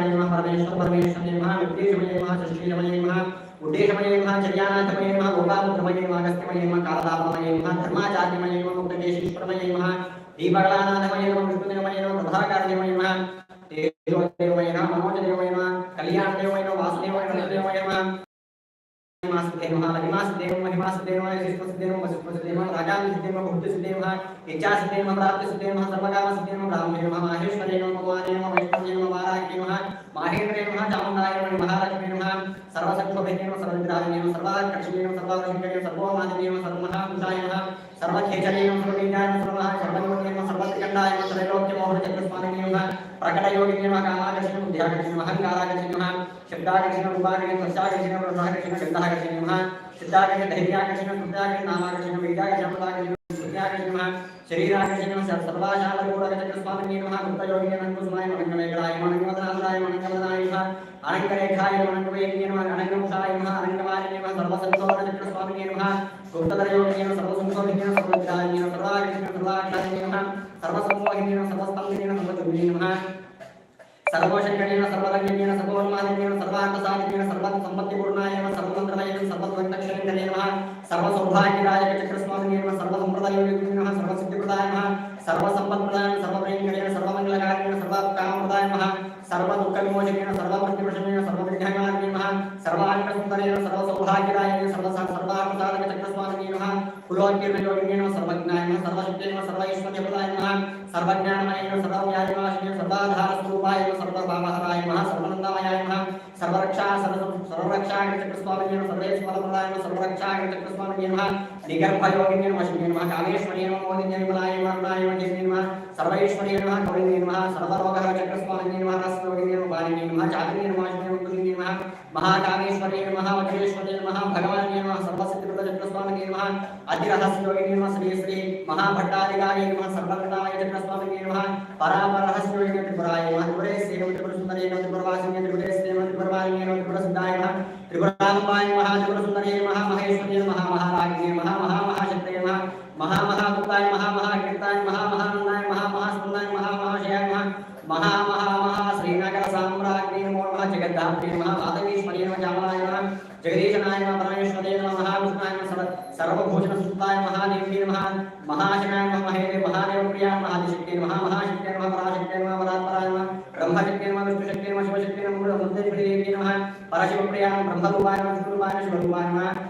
परमात्मनाय नमः परमेश्वर परमेश्वरने नमः विघ्नेशवने नमः सृष्टिवने नमः उद्देशवने नमः चर्यानाथवने नमः गोपालपुत्रवने नमः अगस्त्यवने नमः कालदापवने नमः धर्माचार्यवने नमः मुक्तकेशीश्वरवने नमः दीपकलानाथवने नमः विष्णुदेवने नमः प्रभाकरदेवने नमः तेजोदेवने नमः मनोजदेवने नमः कल्याणदेवने नमः वासुदेवने नमः नमः महालगिमासुदेवं महिमासुदेवं शिष्मसुदेवं वसुदेवं राजानुसुदेवं भूतसुदेवं इच्छासुदेवं प्राप्तिसुदेवं सर्वकामसुदेवं ब्राह्मणेवं प्रकटयोगिने नमः कामाकर्षणे बुद्ध्याकर्षणे नमः अहङ्काराकर्षणे नमः शब्दाकर्षणे रूपाकर्षणे स्पर्शाकर्षणे ब्रह्माकर्षणे गन्धाकर्षणे नमः सिद्धाकर्षणे धैर्याकर्षणे स्मृत्याकर्षणे नामाकर्षणे वेदाकर्षणे प्रदाकर्षणे स्मृत्याकर्षणे नमः शरीराकर्षणे नमः सर्वाशालगोडगचक्रस्वामिने नमः कृतयोगिने नमः कुसुमाय नमः अनङ्गमेघलाय नमः अनङ्गवदनाय नमः अनङ्गवदनाय नमः अनङ्गरेखाय नमः अनङ्गवेदिने नमः अनङ्गमुखाय नमः अनङ्गवारिणे नमः सर्वसंसोदनचक्रस्वामिने नमः गुप्तधरयोगिने नमः सर्वसंसोदिने नमः सर्वविद्याय सर्वशक्रणेन सर्वरङ्गेन सर्ववर्मानेन सर्वाङ्गसाधिकेन सर्वसम्पत्तिपूर्णाय नमः सर्वमन्त्रमये नमः सर्वद्वैतक्षरिन्दने नमः सर्वसौभाग्यराय चक्रस्वामिने नमः सर्वसम्प्रदायोगिने नमः सर्वसिद्धिप्रदाय नमः सर्वसम्पत्प्रदाय सर्वप्रेमकरेण सर्वमङ्गलकारिणे सर्वकामप्रदाय नमः सर्वदुःखविमोचकेन सर्वमृत्युप्रशमेन सर्वविघ्नकारिणे नमः सर्वज्ञानमय सर्वव्यायमाय सर्वाधारस्वरूपाय सर्वभावहराय नमः सर्वनन्दमयाय नमः सर्वरक्षा सर्वरक्षाकृतकृष्णाय सर्वेश्वरप्रदाय सर्वरक्षाकृतकृष्णाय नमः అడిగర్భయోగిని నమ శివే నమ కాళేశ్వరి నమ మోదిని విమలాయ నమ గుణాయ వండిని నమ సర్వేశ్వరి నమ గౌరిని నమ సర్వరోగ చక్రస్వామిని నమ రస్వగిని నమ బాలిని నమ జాతిని నమ శివకుని నమ మహాకాళేశ్వరి నమ వజ్రేశ్వరి నమ భగవాన్ నమ సర్వసిద్ధిప్రద చక్రస్వామిని నమ అధిరహస్యోగిని నమ శ్రీ శ్రీ नमः महामहापुत्राय महामहाकीर्ताय, महामहानन्दाय, महामहास्कन्दाय महामहाशयाय नमः महामहामहा श्रीनगर साम्राज्ञे नमो नमः। जगद्धात्रे नमः। माधवीश्वर्ये नमः। जामलाय नमः। जगदीशनाय नमः। परमेश्वरे नमः। महाविष्णाय नमः। सर्व सर्वभूषणसुताय महादेव्ये नमः। महाशनाय नमः। महेदे महादेवप्रियाय महादिशक्ते नमः। महाशक्ते नमः। पराशक्ते नमः। परात्पराय नमः। ब्रह्मशक्ते नमः। विष्णुशक्ते नमः। शिवशक्ते नमः। मुद्देश्वरी नमः। परशिवप्रियाय ब्रह्मरूपाय नमः। नमः। शिवरूपाय नमः।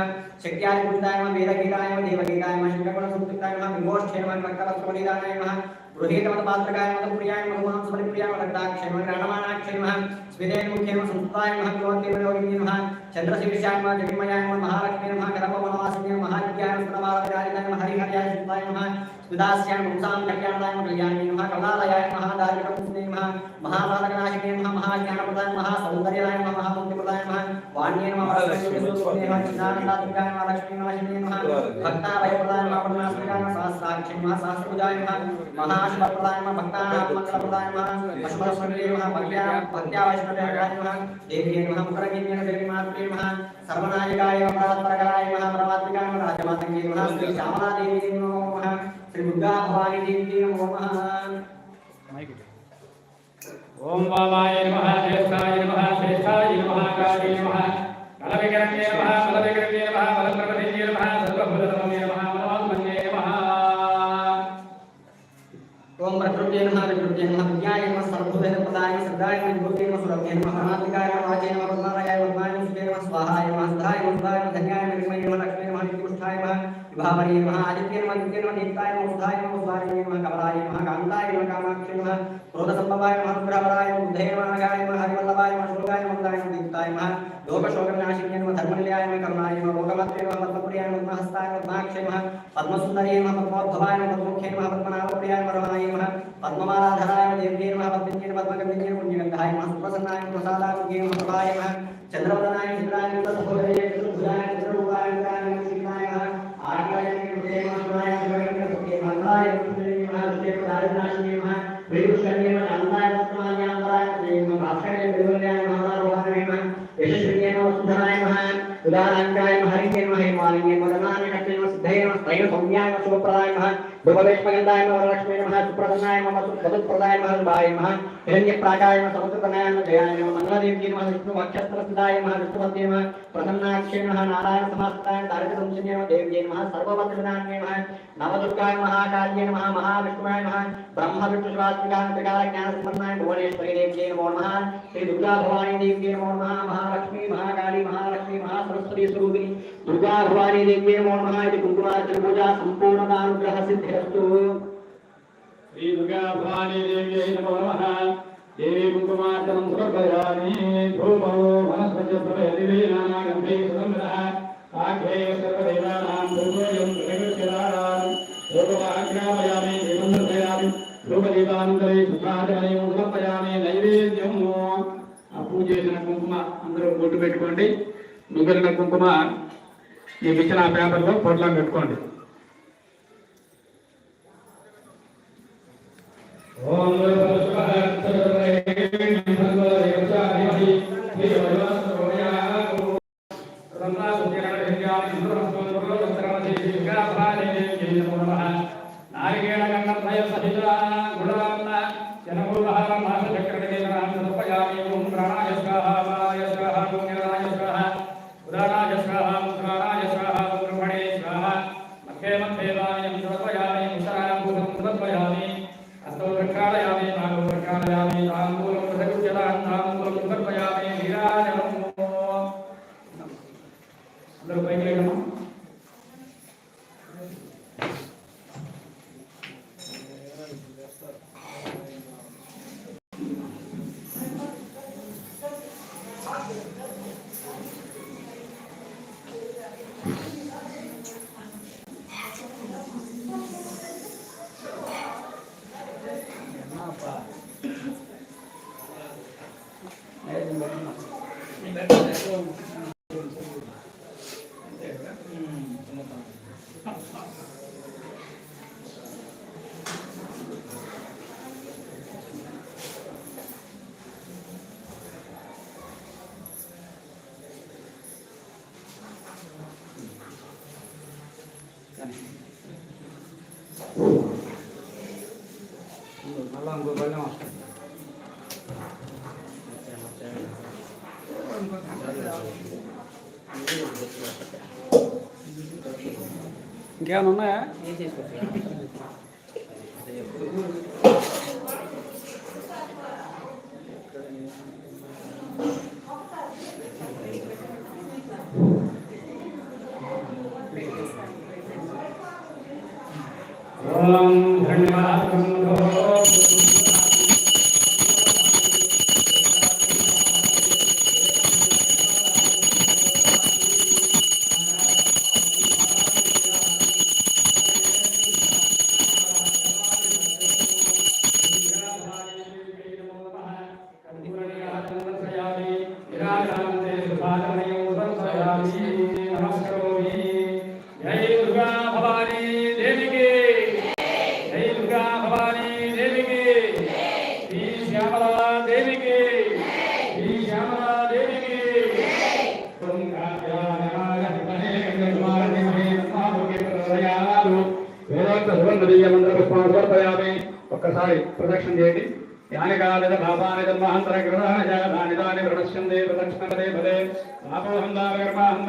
शक्याय गुरुदाय नमः वेदगीताय नमः देवगीताय नमः शंकरगण सुप्ताय नमः विमोष क्षेमन मकतल सुमनिदाय नमः गृहीत मत पात्रकाय मत प्रियाय मत महान सुमनि प्रियाय मत दाक्षेम ग्रणमानाक्षे नमः स्वेदेन मुख्यम संस्ताय नमः योगते योगिनी नमः चंद्रशिविशाय नमः जगन्मयाय नमः महालक्ष्मी नमः करपवनवासिनी महाज्ञान सुनवालकारिताय नमः हरिहरयाय सुताय नमः सुदास्याय पुंसां कल्याणाय नमः कल्याणी नमः कमलालयाय नमः दारिकपुंसने नमः महासाधकनाशिने नमः महाज्ञानप्रदाय नमः सौन्दर्याय नमः महामुक्तिप्रदाय नमः वाण्ये नमः वरस्वतीसुते नमः चिन्नानन्दात्मिकाय नमः लक्ष्मी नमः शिवे नमः भक्ताभयप्रदाय नमः पूर्णास्मिकाय नमः सहस्राक्षि नमः सहस्रभुजाय नमः महाशिवप्रदाय नमः भक्तानां मङ्गलप्रदाय नमः अश्वस्वरे नमः भक्त्या भक्त्या वैष्णव्याय नमः देव्ये नमः मुखरगिन्ये नमः देवीमात्रे नमः सर्वनायकाय नमः परात्परकराय नमः परमात्मिकाय नमः राजमातङ्गे नमः श्री श्यामलादेवी नमो नमः శ్రీ బుద్ధాభవానిదేవి నమః. ఓం బాబాయ నమః శ్రేష్ఠాయ నమః శ్రేష్ఠాయ నమః కాళీ నమః స్వాహాయ विभावरे नमः आदित्ये नमः दित्ये नमः दीप्ताय नमः उद्धाय नमः उद्वारिणे नमः, कमलाय नमः, कान्ताय नमः, कामाक्षे नमः, क्रोधसम्भवाय नमः रुद्रवराय नमः बुद्धे नमः, नागाय नमः, हरिवल्लभाय नमः श्लोकाय नमः मुदाय नमः दीप्ताय नमः, लोकशोकविनाशिन्ये नमः, धर्मनिलयाय नमः करुणाय नमः लोकमात्रे नमः पद्मप्रियाय नमः पद्महस्ताय नमः पद्माक्षे नमः, पद्मसुन्दर्ये नमः, पद्मोद्भवाय नमः पद्ममुखे नमः, पद्मनाभप्रियाय नमः, रमणाय नमः, पद्ममालाधराय नमः, देव्ये नमः, पद्मिन्ये नमः पद्मगन्धिन्ये नमः, पुण्यगन्धाय नमः, सुप्रसन्नाय नमः, प्रसादाय नमः, प्रभाय नमः चन्द्रवदनाय चित्राय नमः सहोदरे चतुर्भुजाय चतुर्भुजाय आदिनाश नियम है वही उसका नियम जानता है वर्तमान ज्ञान द्वारा नियम भाषा के निर्मल न्याय महादार वह नियम यशस्वी नियम वसुधरा नियम उदाहरण का नियम हरि नियम हिमालय नियम गणना नियम त्रयो सौम्याय शुभप्रदाय नमः भुववेश्मगन्धाय नमः वरलक्ष्मी नमः सुप्रसन्नाय नमः सुप्रदप्रदाय नमः शुभाय नमः हिरण्यप्राकाय नमः समुद्रतनयाय नमः जयाय नमः मङ्गलदेव्यै नमः विष्णुवक्षत्रस्थिताय नमः विष्णुपत्ये नमः प्रसन्नाक्षे नमः नारायण समास्ताय दारिद्र्यसंशन्ये नमः देव्यै नमः सर्ववत्रनान्ये नमः नवदुर्गाय महाकाल्ये नमः महाविष्णुवाय नमः ब्रह्म त्रिकाल ज्ञानसम्पन्नाय भुवनेश्वरी देव्यै नमो नमः श्री दुर्गा भवानी देव्यै नमो नमः महालक्ष्मी महाकाली महालक्ष्मी महासरस्वती स्वरूपिणी దుర్గాహ్వాని దేవ్యే మోహన కుంకుమార్చన పూజ. సంపూర్ణానుగ్రహ సిద్ధిస్తు శ్రీ దుర్గాహ్వాని దేవ్యై నమః. దేవి కుంకుమార్చనం సమర్పయామి. భూమో వనస్పతి ప్రవేదివేనా గంభే సంగ్రహ ఆఖే సర్వదేవానాం ధూపోయం ప్రకృత్యదారాం ధూపమాగ్రామయామి దేవంద్రయామి ధూపదీపానంతరే సుఖాచరణయం సమర్పయామి ఆ పూజ చేసిన కుంకుమ అందరూ బొట్టు పెట్టుకోండి. మిగిలిన కుంకుమ మీకు ఇచ్చిన ఆ పేపర్లో పొట్లం పెట్టుకోండి. ఓం మధ్య మళ్ళా ఇంకో బలం వస్తుంది ఇంకేమైనా ఉన్నాయా राजा ఒకసారి ప్రదక్షిణ చేయండి. యానికాలిత పాపాని జన్మహంతర గృహాయ దాని దాని ప్రదక్షిణే ఫలే పదే పాపోహం దావ కర్మాహం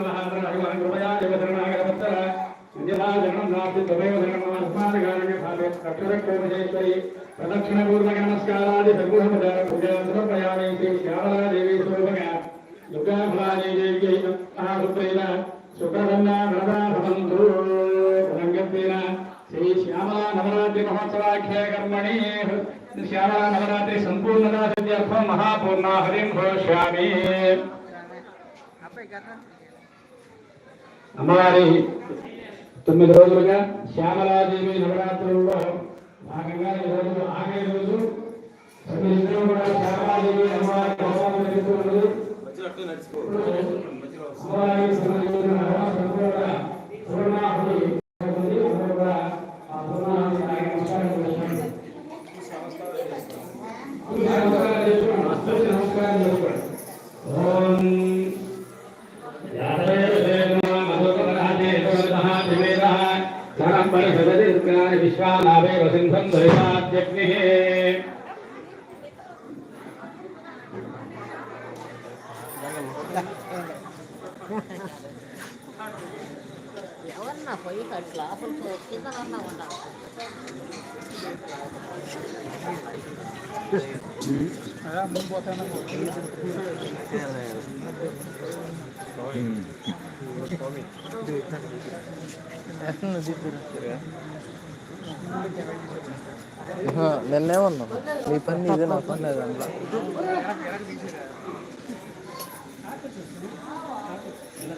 మహాంతర కృపయా దేవధర్మాగరవత్తర నాస్తి భావే నమస్కారాది సద్గుణ పూజా సమర్పయామి శ్రీ शक्तिना श्री श्यामला नवरात्रि महोत्सवाख्य कर्मणि श्यामला नवरात्रि संपूर्णता सिद्ध्यर्थम महापूर्णा हरिम घोष्यामी అమ్మవారి తొమ్మిది రోజులుగా శ్యామలాదేవి నవరాత్రుల్లో భాగంగా ఈ రోజు ఆగే రోజు మీరిద్దరూ కూడా శ్యామలాదేవి అమ్మవారి అమ్మవారి అమ్మవారికి ఎవరన్నా పోయి అట్లా అసలు ఉండాలి. నిన్నే ఉన్నాం నీ పని ఇదే నా పని లేదు అందులో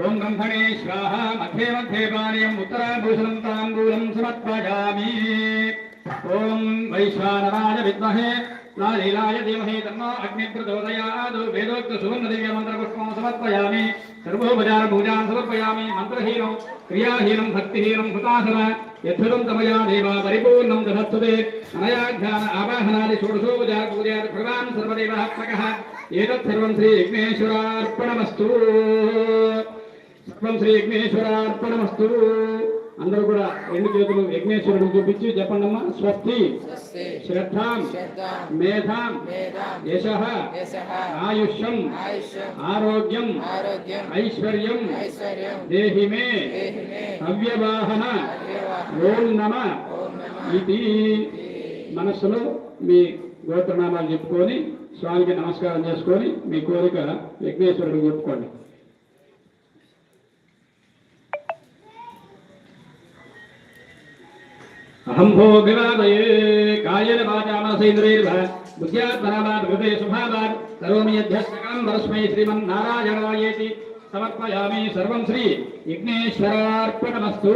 ఓం బ్రహ్మణే స్వాహా మధ్యే మధ్యే పానీయం ఉత్తరాభూషణం తాంబూలం సమర్పయామి ఓం వైశ్వానరాయ విద్మహే లాలీలాయ ధీమహి తన్నో అగ్నిప్రచోదయాద్ వేదోక్త సువర్ణ దివ్య మంత్ర పుష్పం సమర్పయామి సర్వోపచార పూజాం సమర్పయామి మంత్రహీనం క్రియాహీనం భక్తిహీనం హృతాసన యథురం తమయా దేవా పరిపూర్ణం దధత్తుతే అనయాధ్యాన ఆవాహనాది షోడశోపచార పూజాది భగవాన్ సర్వదేవ ప్రకః ఏతత్ సర్వం శ్రీ విఘ్నేశ్వరార్పణమస్తు సర్వం శ్రీ విఘ్నేశ్వరార్పణమస్తు అందరూ కూడా రెండు చేతులు విఘ్నేశ్వరుడు చూపించి చెప్పండమ్మా. స్వస్తి శ్రద్ధాం మేధాం యశ ఆయుష్యం ఆరోగ్యం ఐశ్వర్యం ఐశ్వర్యం దేహి మే దేహి మే హవ్యవాహన అవ్యవాహన ఓం నమ. ఓం నమః. ఇది మనస్సులో మీ గోత్రనామాలు చెప్పుకొని స్వామికి నమస్కారం చేసుకొని మీ కోరిక విఘ్నేశ్వరుడికి చెప్పుకోండి. అహం భోగవాదయే కాయేన వాచా మనసైంద్రైర్వ బుద్ధ్యాత్మనా హృదయ శుభావాన్ కరోమి యధ్యస్కం పరస్మై శ్రీమన్నారాయణాయేతి సమర్పయామి సర్వం శ్రీ విఘ్నేశ్వరార్పణమస్తు